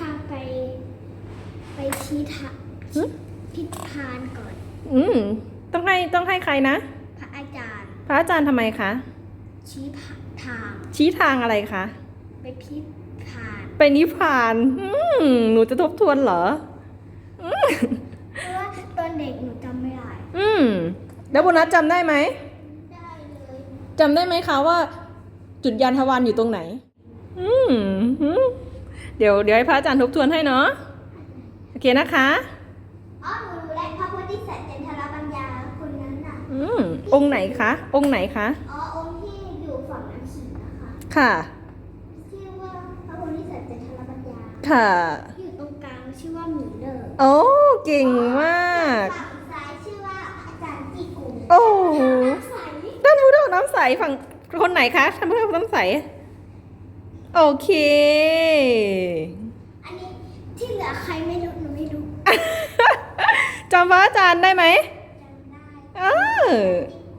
ทางไป ไปชี้ทางหึทิศทางก่อน อืม ต้องให้ต้องให้ใครนะ พระอาจารย์ พระอาจารย์ทำไมคะ ชี้ทาง ชี้ทางอะไรคะ ไปพิษทางไปนิพพาน อืม หนูจะทบทวนเหรอเพราะว่าตอนเด็กหนูจำไม่ได้ อืม แล้วโบนัสจำได้ไหม ได้เลย จำได้ไหมคะว่า จุดยานทวารอยู่ตรงไหน อืมหืม เดี๋ยวเดี๋ยวให้พระอาจารย์ทบทวนให้เนาะโอเคนะคะอ๋อหนูรู้แล้วพระโพธิสัตว์จันทรปัญญาคนนั้นน่ะอืมองค์ไหนคะ องค์ไหนคะอ๋อองค์ที่อยู่ฝั่งน้ำขีนะคะ ค่ะชื่อว่าพระโพธิสัตว์จันทรปัญญาค่ะ อยู่ตรงกลางชื่อว่าหมีเลอร์โอ้เก่งมากฝั่งซ้ายชื่อว่าอาจารย์จีกุงโอ้โหใสท่านผู้เฒ่าน้ำใสฝั่งคนไหนคะท่านผู้เฒ่าน้ำใส โอเค อันนี้ที่เหลือใครไม่รู้หนูไม่รู้จำพระอาจารย์ได้ไหมจำได้เออ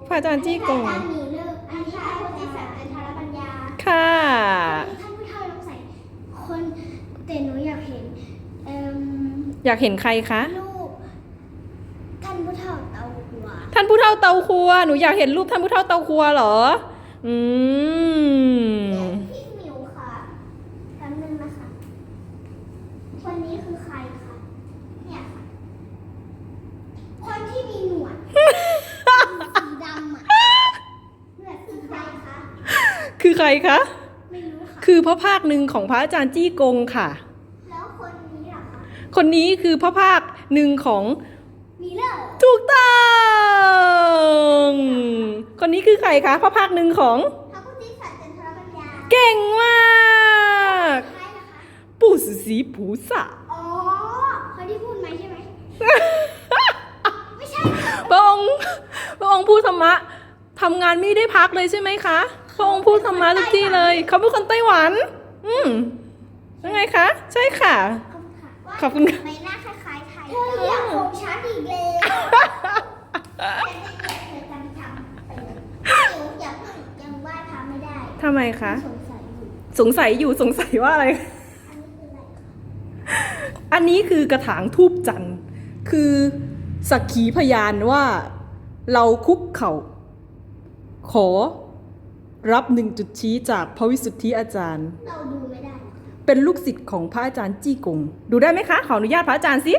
พระอาจารย์จี้กงอันนี้อาจารย์หมีเลอร์อันนี้พระโพธิสัตว์จันทรปัญญา ค่ะอันนี้ท่านผู้เฒ่าน้ำใสคนแต่หนูอยากเห็นเอ่มอยากเห็นใครคะ รูปท่านผู้เฒ่าเตาหัวท่านผู้เฒ่าเตาครัว หนูอยากเห็นรูปท่านผู้เฒ่าเตาครัวเหรอ อืม พี่หมิวค่ะแป๊บนึงนะคะคนนี้คือใครคะเนี่ยค่ะ คนที่มีหนวด สีดำอะหนวดสีใครคะ คือใค รคะไม่รู้ค่ะ คือพระภาคหนึ่งของพระอาจารย์จี้กงค่ะ แล้วคนนี้ล่ะคะคนนี้คือพระภาคหนึ่งของมีเลอร์ถูกต้องคนนี้คือใครคะพระภาคหนึ่งของพระพุทธศาสนาจันทรปัญญาเก่งมากใครล่ะคะ ปู่ฤาษีผูสะ อ๋อคนที่พูดไหมใช่ไหม ไม่ใช่ค่ะพระองค์พระองค์พูดธรรมะทำงานไม่ได้พักเลยใช่ไหมคะพ ระองค์พูดธรรมะทุกที่เลย เขาเป็นคนไต้หวัน อืมยังไงคะ ใช่ค่ะ ขอบคุณค่ะขอบคุณค่ะไม่น่าคล้ายๆไทยเธออยากของฉันอีกเลยแต่ไม่อยากเธอจำจำไปเลยหนูอยากยังไหว้พระไม่ได้ทำไมคะ สงสัยอยู่ สงสัยอยู่สงสัยว่าอะไรอันนี้คืออะไร อันนี้คือกระถางทูบจันทร์ คือสักขีพยานว่า เราคุกเข่าขอ รับหนึ่งจุดชี้จากพระวิสุทธิอาจารย์ เราดูไม่ได้เป็นลูกศิษย์ของพระอาจารย์จี้กง ดูได้ไหมคะ ขออนุญาตพระอาจารย์สิ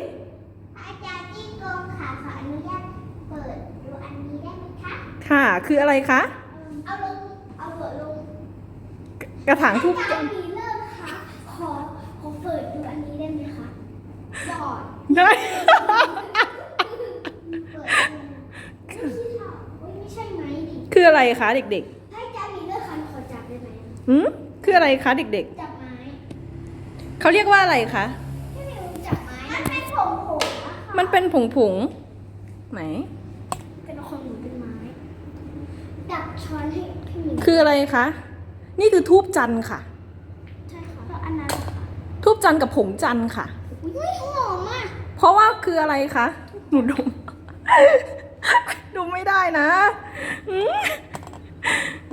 อาจารย์จี้กงค่ะขออนุญาตเปิดดูอันนี้ได้ไหมคะค่ะ คืออะไรคะ เอาลงเอาเปิดลงกระถางทูบอาจัจารนทย์ร์มีเลิกค่ะขอขอเปิดดูอันนี้ได้ไหมคะหยอดได้ เปิดดูไม่ใช่ค่ะเฮ้ยไม่ใช่ไหมดิ คืออะไรคะเด็กถ้ บได้ไหมๆหืมคืออะไรคะเด็กจับไม้ๆ เขาเรียกว่าอะไรคะพี่มิวจับไม้ มันเป็นผงผงอะค่ะมันเป็นผงผงๆไหน เป็นของหนูเป็นไม้ ดับช้อนให้พี่มิวคืออะไรคะ นี่คือทูบจันทร์ค่ะ ใช่ค่ะแล้วอันนั้นล่ะค่ะทูบจันทร์กับผงจันทร์ค่ะ อุ้ยหอมอะเพราะว่าคืออะไรคะ หนูดม ดมไม่ได้นะอืม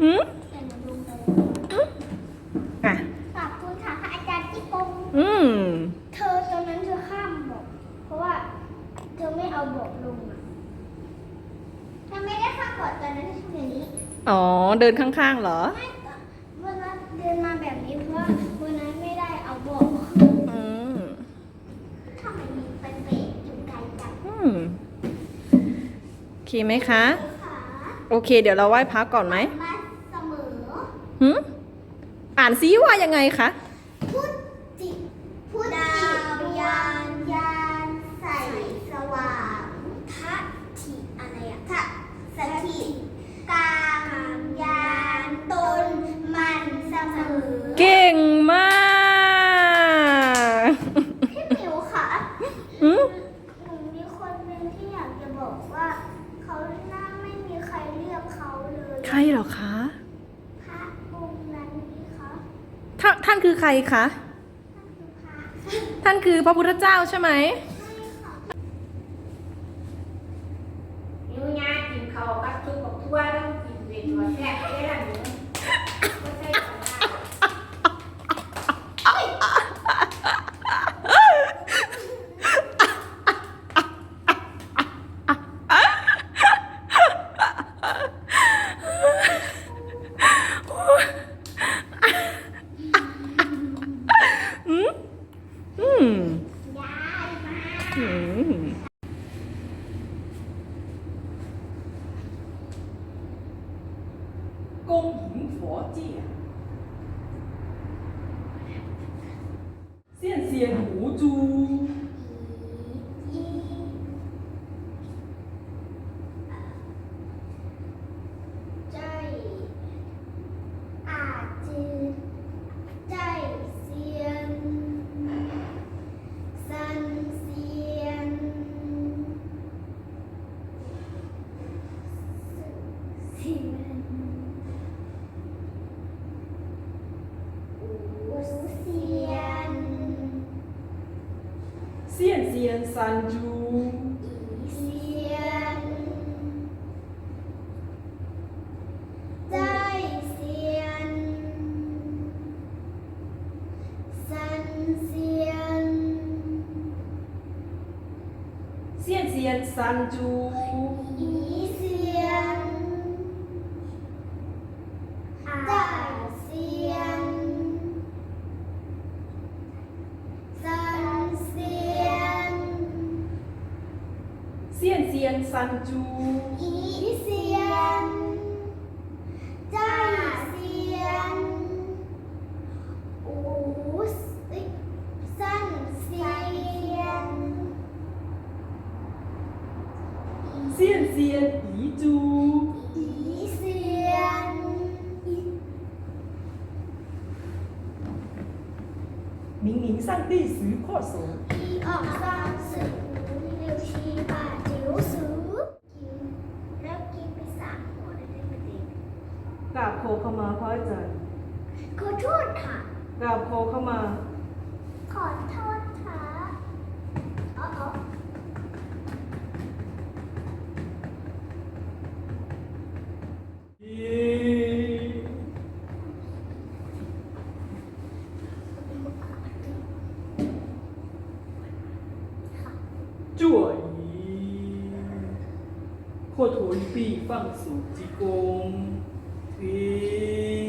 อืมแต่หนูดูไป อะ ขอบคุณค่ะพระอาจารย์ที่กงอืม เธอตอนนั้นเธอข้ามบอก เพราะว่า เธอไม่เอาบอกลงอะเธอไม่ได้ข้ามบอกตอนนั้นเธอทำอย่างนี้อ๋อ เดินข้างๆเหรอ ไม่ก็วันนั้นเดินมาแบบนี้เพราะว่าวันนั้นไม่ได้เอาบอกขึ้นอืม ทำไมมีไปเปะอยู่ไกลจังอืม โอเคไหมคะขาโอเค เดี๋ยวเราไหว้พระก่อนไหมมาเสมอ หืม อ่านซิว่ายังไงคะ พุทธิพุทธจิตวิญญาณยานใสสว่างทัตถิอะไรอะทัตสถิกามยานตนมันเสมอเก่งมากพี่หมิวค่ะหืมหนูมีคนหนึ่งที่อยากจะบอกว่า เขาหน้าไม่มีใครเรียกเขาเลย ใครเหรอคะ พระองค์นั้นนี่คะ ท่านท่าน คือใครคะท่านคือพระท่านคือพระพุทธเจ้าใช่ไหมไม่ค่ะนิ้วย่ากินเขาวกับซุปกั 见血无珠。Isian Sanju Isian Dai Isian San Isian Isian Isian Sanju 谢谢三珠， อีเสียนใจเสียนอูสิสันเสียน 谢谢遗珠， อีเสียน 明明上帝十块手， 一二三四五六七八 กราบขอขมาพระอาจารย์ขอโทษค่ะ กราบขอขมา ขอโทษค่ะเอาเอาจั่ยโคโถยปีฟังสูจิกง E